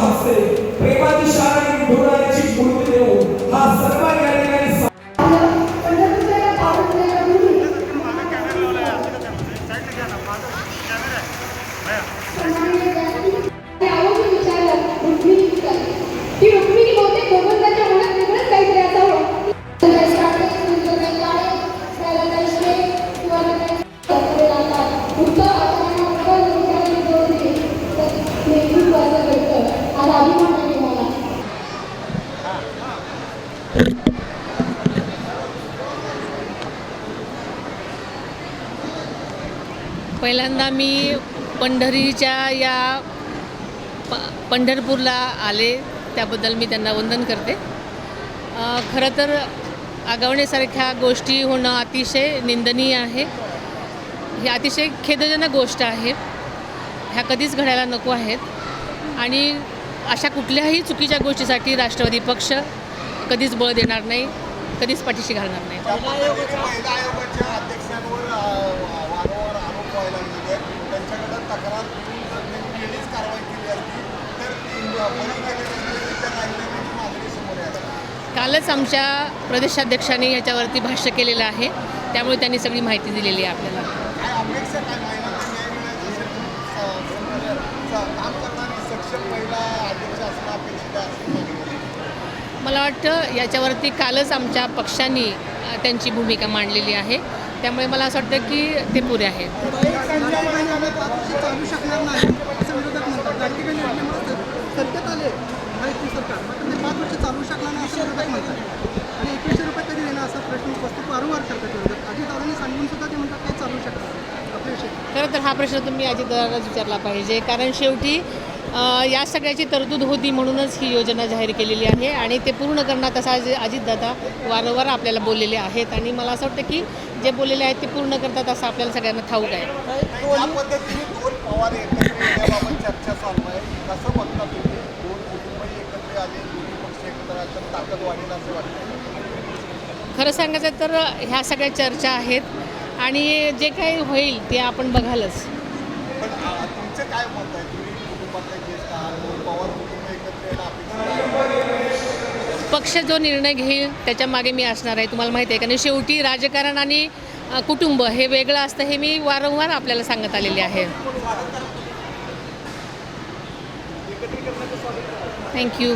हस्ते प्रेमाची शाळा आणि धोरणाची मूर्ती देऊन हा या ठिकाणी पंढरपूरच्या पावसाळ्याच्या पहिल्यांदा मी पंढरीच्या या प पंढरपूरला आले त्याबद्दल मी त्यांना वंदन करते. खरं तर आगवण्यासारख्या गोष्टी होणं अतिशय निंदनीय आहे. ही अतिशय खेदजनक गोष्ट आहे. ह्या कधीच घडायला नको आहेत. आणि अशा कुठल्याही चुकीच्या गोष्टीसाठी राष्ट्रवादी पक्ष कधीच बळ देणार नाही कधीच पाठीशी घालणार नाही. कालच आमच्या प्रदेशाध्यक्षांनी याच्यावरती भाष्य केलेलं आहे. त्यामुळे त्यांनी सगळी माहिती दिलेली आहे आपल्याला. काम करणारी सक्षम महिला अध्यक्ष असणं अपेक्षित आहे. मला वाटतं याच्यावरती कालच आमच्या पक्षांनी त्यांची भूमिका मांडलेली आहे. त्यामुळे मला असं वाटतं की ते पुरे आहेत. चालू शकणार नाही ते चालू शकणार म्हणतात आणि रुपये असा प्रश्न सांगून सुद्धा ते म्हणतात चालू खरं तर हा प्रश्न तुम्ही अजितदादांनाच विचारला पाहिजे. कारण शेवटी या सगळ्याची तरतूद होती म्हणूनच ही योजना जाहीर केलेली आहे आणि ते पूर्ण करण्यात असा अजि- अजितदादा वारंवार आपल्याला बोललेले आहेत आणि मला असं वाटतं की जे बोललेले आहेत ते पूर्ण करतात असं आपल्याला सगळ्यांना ठाऊक आहे. खरं सांगायचं तर ह्या सगळ्या चर्चा आहेत आणि जे काही होईल ते आपण बघालच. काय मत आहे? पक्ष जो निर्णय घेईल त्याच्यामागे मी असणार आहे. तुम्हाला माहिती आहे कारण शेवटी राजकारण आणि कुटुंब हे वेगळं असतं हे मी वारंवार आपल्याला सांगत आलेले आहे. थँक्यू